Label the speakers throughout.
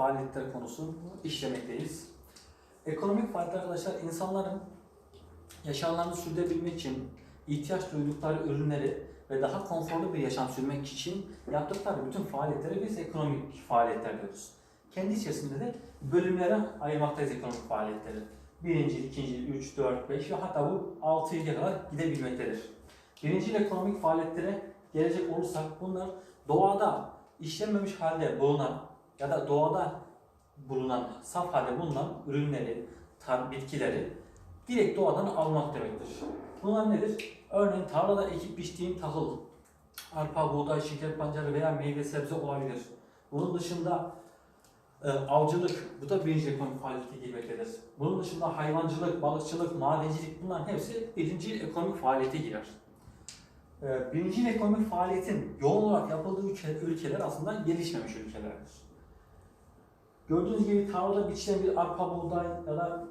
Speaker 1: faaliyetler konusunu işlemekteyiz. Ekonomik faaliyetler arkadaşlar insanların yaşamlarını sürdürebilmek için ihtiyaç duydukları ürünleri ve daha konforlu bir yaşam sürmek için yaptıkları bütün faaliyetlere biz ekonomik faaliyetler diyoruz. Kendi içerisinde de bölümlere ayırmaktayız ekonomik faaliyetleri. Birinci, ikinci, üç, dört, beş ve hatta bu altı ile kadar gidebilmektedir. Birinci ekonomik faaliyetlere gelecek olursak bunlar doğada işlenmemiş halde bulunan ya da doğada bulunan, saf halde bulunan ürünleri, tar bitkileri direkt doğadan almak demektir. Bunlar nedir? Örneğin tarlada ekip biçtiğim tahıl, arpa, buğday, şeker pancarı veya meyve sebze olabilir. Bunun dışında e, avcılık, bu da birinci ekonomik faaliyete girmektedir. Bunun dışında hayvancılık, balıkçılık, madencilik bunların hepsi birinci ekonomik faaliyete girer. E, birinci ekonomik faaliyetin yoğun olarak yapıldığı ülke, ülkeler aslında gelişmemiş ülkelerdir. Gördüğünüz gibi tarlada biçilen bir arpa, buğday ya da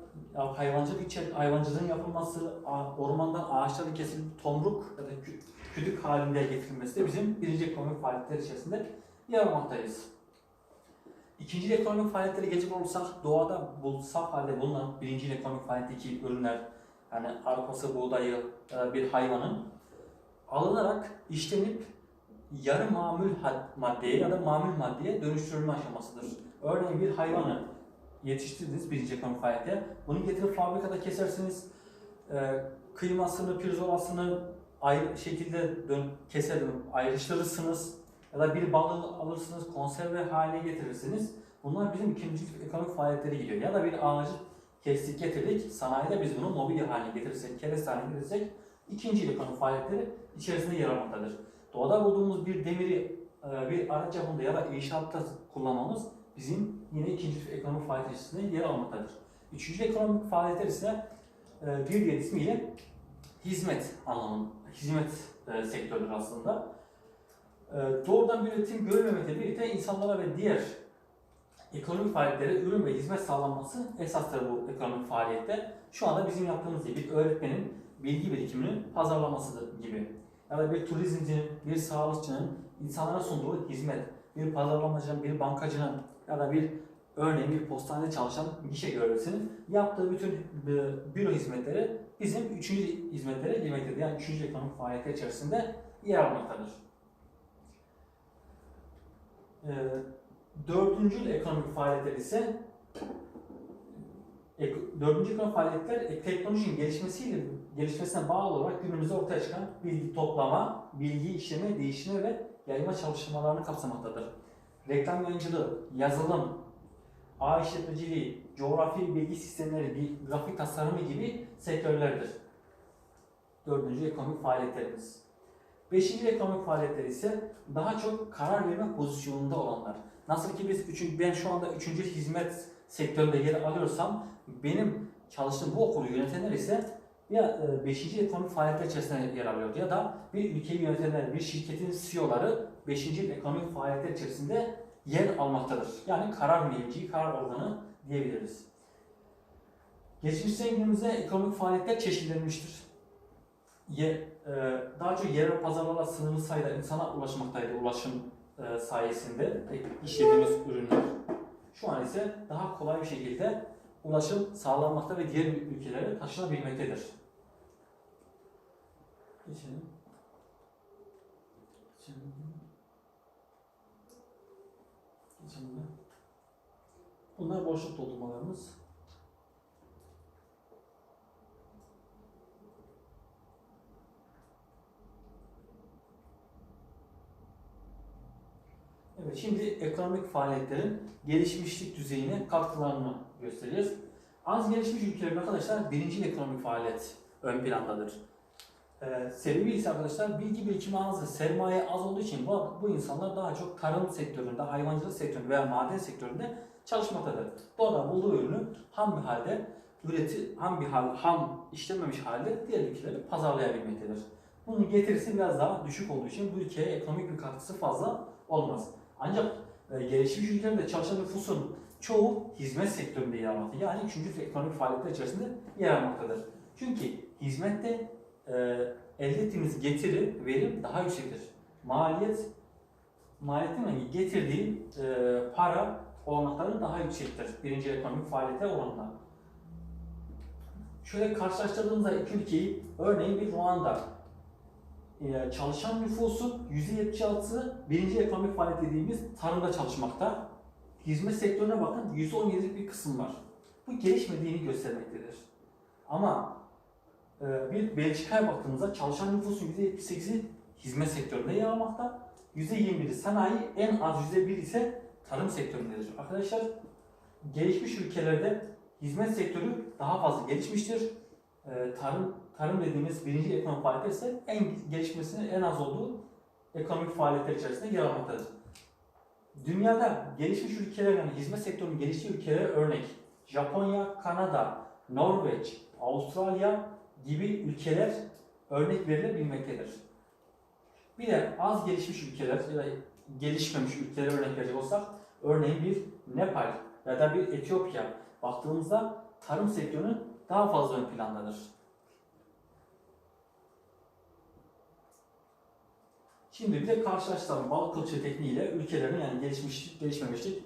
Speaker 1: hayvancılık için hayvancılığın yapılması, ormandan ağaçların kesilip tomruk ya da kü- kütük halinde getirilmesi de bizim birinci ekonomik faaliyetler içerisinde yer almaktayız. İkinci ekonomik faaliyetlere gelecek olursak doğada bu saf halde bulunan birinci ekonomik faaliyetteki ürünler yani arpası, buğdayı e, bir hayvanın alınarak işlenip yarı mamül maddeye ya da mamül maddeye dönüştürülme aşamasıdır. Örneğin bir hayvanı yetiştirdiniz birinci ekonomik faaliyette. Bunu getirip fabrikada kesersiniz. E, kıymasını, pirzolasını ayrı şekilde dön, keser, ayrıştırırsınız. Ya da bir balığı alırsınız, konserve haline getirirsiniz. Bunlar bizim ikinci ekonomik faaliyetleri gidiyor. Ya da bir ağacı kestik getirdik, sanayide biz bunu mobilya haline getirirsek, kereste haline getirirsek ikinci ekonomik faaliyetleri içerisinde yer almaktadır. Doğada bulduğumuz bir demiri e, bir araç yapımında ya da inşaatta kullanmamız bizim yine ikinci ekonomik faaliyet içerisinde yer almaktadır. Üçüncü ekonomik faaliyetler ise e, bir diğer ismiyle hizmet anlamında, hizmet e, sektörüdür aslında. Doğrudan bir üretim görülmemekle birlikte insanlara ve diğer ekonomik faaliyetlere ürün ve hizmet sağlanması esastır bu ekonomik faaliyette. Şu anda bizim yaptığımız gibi öğretmenin bilgi birikiminin pazarlamasıdır gibi. Ya da bir turizmcinin, bir sağlıkçının insanlara sunduğu hizmet, bir pazarlamacının, bir bankacının ya da bir örneğin bir postanede çalışan gişe görevlisinin yaptığı bütün e, büro hizmetleri bizim üçüncü hizmetlere girmektedir. Yani üçüncü ekonomik faaliyetler içerisinde yer almaktadır. Ee, dördüncü ekonomik faaliyetler ise dördüncü ekonomik faaliyetler e, teknolojinin gelişmesiyle gelişmesine bağlı olarak günümüzde ortaya çıkan bilgi toplama, bilgi işleme, değiştirme ve yayma çalışmalarını kapsamaktadır. Reklam yayıncılığı, yazılım, ağ işletmeciliği, coğrafi bilgi sistemleri, grafik tasarımı gibi sektörlerdir. Dördüncü ekonomik faaliyetlerimiz. Beşinci ekonomik faaliyetler ise daha çok karar verme pozisyonunda olanlar. Nasıl ki biz üçüncü, ben şu anda üçüncü hizmet sektöründe yer alıyorsam benim çalıştığım bu okulu yönetenler ise ya e, beşinci ekonomik faaliyetler içerisinde yer alıyor ya da bir ülkeyi yönetenler, bir şirketin CEO'ları beşinci ekonomik faaliyetler içerisinde yer almaktadır. Yani karar mevkii, karar organı diyebiliriz. Geçmişten günümüze ekonomik faaliyetler çeşitlenmiştir. Ye, e, daha çok yerel pazarlara sınırlı sayıda insana ulaşmaktaydı ulaşım e, sayesinde e, işlediğimiz ürünler. Şu an ise daha kolay bir şekilde ulaşım sağlanmakta ve diğer ülkelere taşınabilmektedir. Geçelim. Geçelim. Geçelim. Bunlar boşluk doldurmalarımız. Şimdi ekonomik faaliyetlerin gelişmişlik düzeyine katkılarını göstereceğiz. Az gelişmiş ülkelerin arkadaşlar birinci ekonomik faaliyet ön plandadır. Ee, sebebi ise arkadaşlar bilgi birikimi az ve sermaye az olduğu için bu, bu insanlar daha çok tarım sektöründe, hayvancılık sektöründe veya maden sektöründe çalışmaktadır. Doğada bulduğu ürünü ham bir halde üreti, ham bir hal, ham işlenmemiş halde diğer ülkelere pazarlayabilmektedir. Bunun getirisi biraz daha düşük olduğu için bu ülkeye ekonomik bir katkısı fazla olmaz. Ancak e, gelişmiş ülkelerde çalışan nüfusun çoğu hizmet sektöründe yer almakta. Yani üçüncü ekonomik faaliyetler içerisinde yer almaktadır. Çünkü hizmette e, elde ettiğimiz getiri, verim daha yüksektir. Maliyet, maliyetin yani getirdiği e, para olanakları daha yüksektir. Birinci ekonomik faaliyete oranla. Şöyle karşılaştırdığımızda iki ülkeyi, örneğin bir Ruanda, e, çalışan nüfusun %76'sı birinci ekonomik faaliyet dediğimiz tarımda çalışmakta. Hizmet sektörüne bakın %17'lik bir kısım var. Bu gelişmediğini göstermektedir. Ama e, bir Belçika'ya baktığımızda çalışan nüfusun %78'i hizmet sektöründe yer almakta. %21'i sanayi, en az %1 ise tarım sektöründedir. Arkadaşlar gelişmiş ülkelerde hizmet sektörü daha fazla gelişmiştir. E, tarım tarım dediğimiz birinci ekonomik faaliyet ise en gelişmesinin en az olduğu ekonomik faaliyetler içerisinde yer almaktadır. Dünyada gelişmiş ülkeler yani hizmet sektörünün geliştiği ülkelere örnek Japonya, Kanada, Norveç, Avustralya gibi ülkeler örnek verilebilmektedir. Bir de az gelişmiş ülkeler ya da gelişmemiş ülkelere örnek verecek olsak örneğin bir Nepal ya da bir Etiyopya baktığımızda tarım sektörünün daha fazla ön plandadır. Şimdi bir de karşılaştıralım balık kılçığı tekniğiyle ülkelerin yani gelişmişlik, gelişmemişlik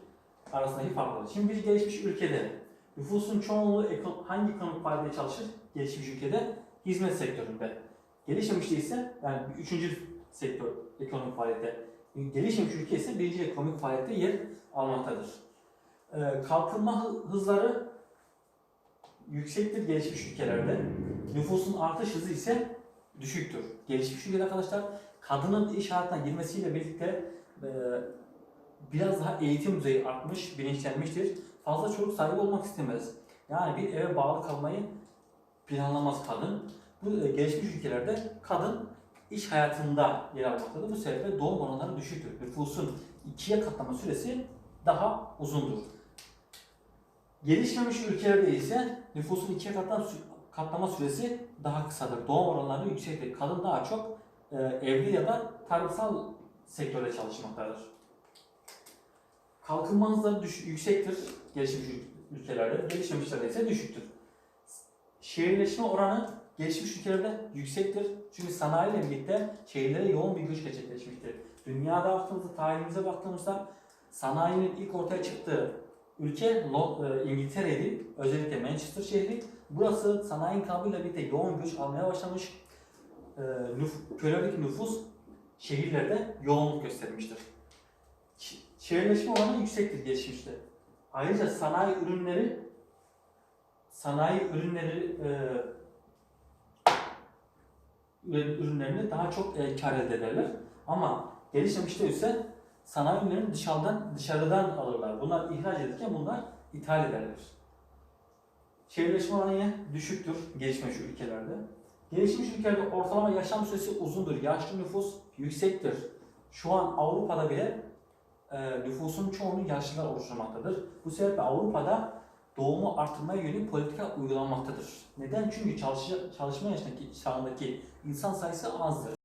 Speaker 1: arasındaki farkları. Şimdi bir gelişmiş ülkede nüfusun çoğunluğu hangi ekonomik faaliyette çalışır? Gelişmiş ülkede hizmet sektöründe. Gelişmemişte ise yani üçüncü sektör ekonomik faaliyette. Gelişmemiş ülke ise birinci ekonomik faaliyette yer almaktadır. Ee, kalkınma hı- hızları yüksektir gelişmiş ülkelerde. Nüfusun artış hızı ise düşüktür. Gelişmiş ülkede arkadaşlar kadının iş hayatına girmesiyle birlikte e, biraz daha eğitim düzeyi artmış, bilinçlenmiştir. Fazla çocuk sahibi olmak istemez. Yani bir eve bağlı kalmayı planlamaz kadın. Bu e, gelişmiş ülkelerde kadın iş hayatında yer almaktadır. Bu sebeple doğum oranları düşüktür. Nüfusun ikiye katlama süresi daha uzundur. Gelişmemiş ülkelerde ise nüfusun ikiye katlama, süresi daha kısadır. Doğum oranları yüksektir. Kadın daha çok e, evli ya da tarımsal sektörde çalışmaktadır. Kalkınma hızları düş- yüksektir gelişmiş ül- ülkelerde, gelişmemişlerde ise düşüktür. Şehirleşme oranı gelişmiş ülkelerde yüksektir. Çünkü sanayi ile birlikte şehirlere yoğun bir göç gerçekleşmiştir. Dünyada baktığımızda, tarihimize baktığımızda sanayinin ilk ortaya çıktığı ülke e, İngiltere'ydi. Özellikle Manchester şehri. Burası sanayi kabıyla birlikte yoğun göç almaya başlamış. E, nüf- kölelik nüfus şehirlerde yoğunluk göstermiştir. Şehirleşme oranı yüksektir geçmişte. Ayrıca sanayi ürünleri sanayi ürünleri e, ürünlerini daha çok e, kar elde ederler. Ama gelişmemişte ise sanayi ürünlerini dışarıdan dışarıdan alırlar. Bunlar ihraç edilirken bunlar ithal ederler. Şehirleşme oranı düşüktür gelişmiş ülkelerde. Gelişmiş ülkelerde ortalama yaşam süresi uzundur. Yaşlı nüfus yüksektir. Şu an Avrupa'da bile e, nüfusun çoğunu yaşlılar oluşturmaktadır. Bu sebeple Avrupa'da doğumu artırmaya yönelik politika uygulanmaktadır. Neden? Çünkü çalışma, çalışma yaşındaki çağındaki insan sayısı azdır.